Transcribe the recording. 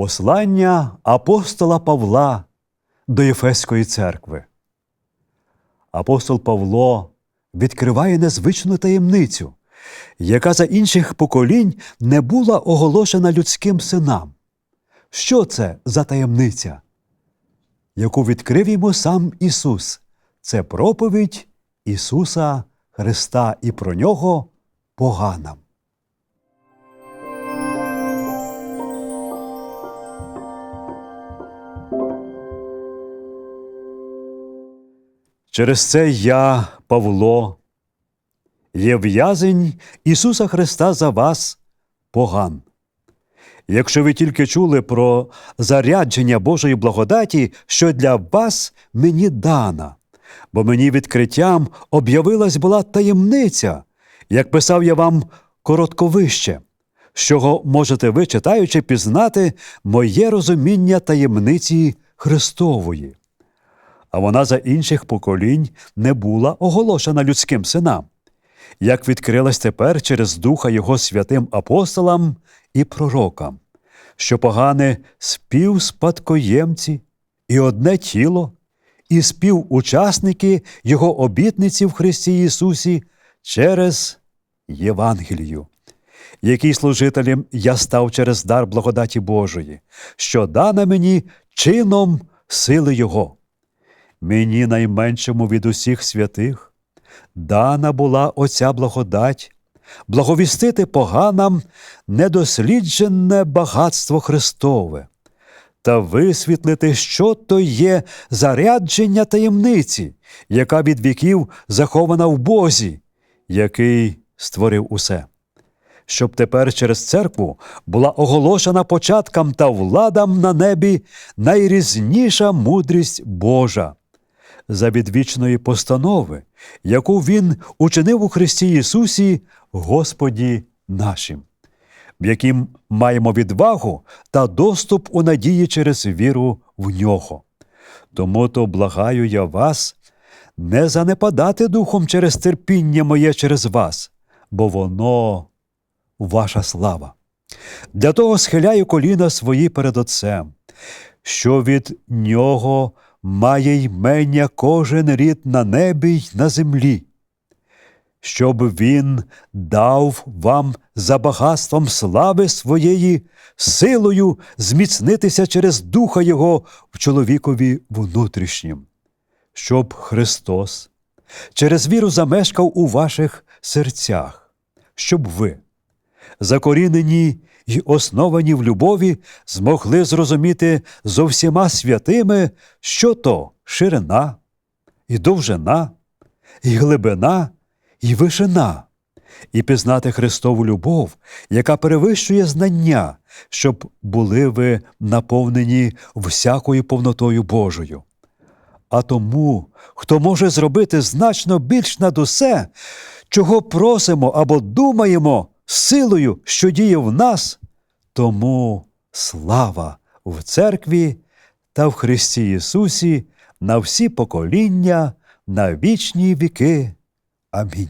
Послання апостола Павла до Єфеської церкви. Апостол Павло відкриває незвичну таємницю, яка за інших поколінь не була оголошена людським синам. Що це за таємниця, яку відкрив йому сам Ісус? Це проповідь Ісуса Христа і про нього поганам. Через це я, Павло, є в'язень Ісуса Христа за вас поган. Якщо ви тільки чули про зарядження Божої благодаті, що для вас мені дана, бо мені відкриттям об'явилась була таємниця, як писав я вам коротковище, чого можете ви, читаючи, пізнати моє розуміння таємниці Христової а вона за інших поколінь не була оголошена людським синам, як відкрилась тепер через Духа Його святим апостолам і пророкам, що погане співспадкоємці і одне тіло, і співучасники Його обітниці в Христі Ісусі через Євангелію. Який служителем я став через дар благодаті Божої, що дана мені чином сили Його. Мені найменшому від усіх святих. Дана була оця благодать, благовістити поганам недосліджене багатство Христове. Та висвітлити, що то є зарядження таємниці, яка від віків захована в Бозі, який створив усе. Щоб тепер через церкву була оголошена початкам та владам на небі найрізніша мудрість Божа за відвічної постанови, яку Він учинив у Христі Ісусі, Господі нашим, в яким маємо відвагу та доступ у надії через віру в нього. Тому то благаю я вас не занепадати духом через терпіння моє через вас, бо воно ваша слава. Для того схиляю коліна свої перед Отцем, що від нього має ймення кожен рід на небі й на землі, щоб він дав вам за багатством слави своєї силою зміцнитися через Духа Його в чоловікові внутрішнім, щоб Христос через віру замешкав у ваших серцях, щоб ви, закорінені й основані в любові, змогли зрозуміти зо всіма святими, що то ширина, і довжина, і глибина, і вишина, і пізнати Христову любов, яка перевищує знання, щоб були ви наповнені всякою повнотою Божою. А тому, хто може зробити значно більш над усе, чого просимо або думаємо, силою, що діє в нас, тому слава в церкві та в Христі Ісусі на всі покоління, на вічні віки. Амінь.